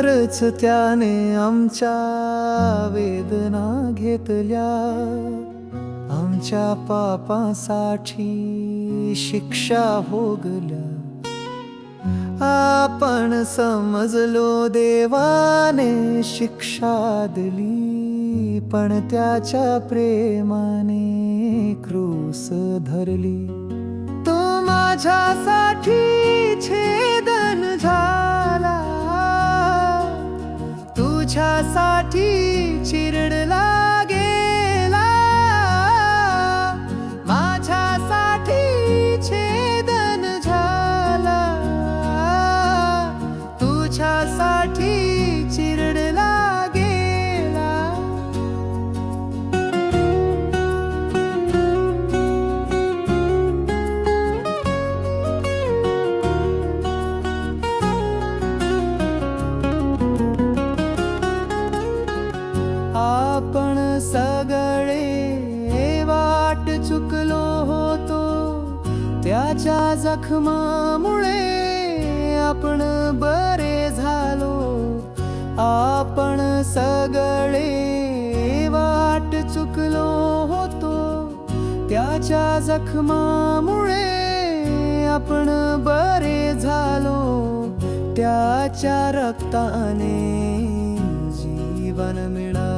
खरच त्याने आमच्या वेदना घेतल्या. आमच्या पापासाठी शिक्षा भोगल्या. आपण समजलो देवाने शिक्षा दिली पण त्याच्या प्रेमाने क्रूस धरली. तो माझ्यासाठी तुझ्यासाठी चिरडला गेला माझ्यासाठी छेदन झाला. तुझ्यासाठी सगळे वाट चुकलो होतो. त्याच्या जखमामुळे आपण बरे झालो. आपण सगळे वाट चुकलो होतो. त्याच्या जखमामुळे आपण बरे झालो. त्याच्या रक्ताने जीवन मिळा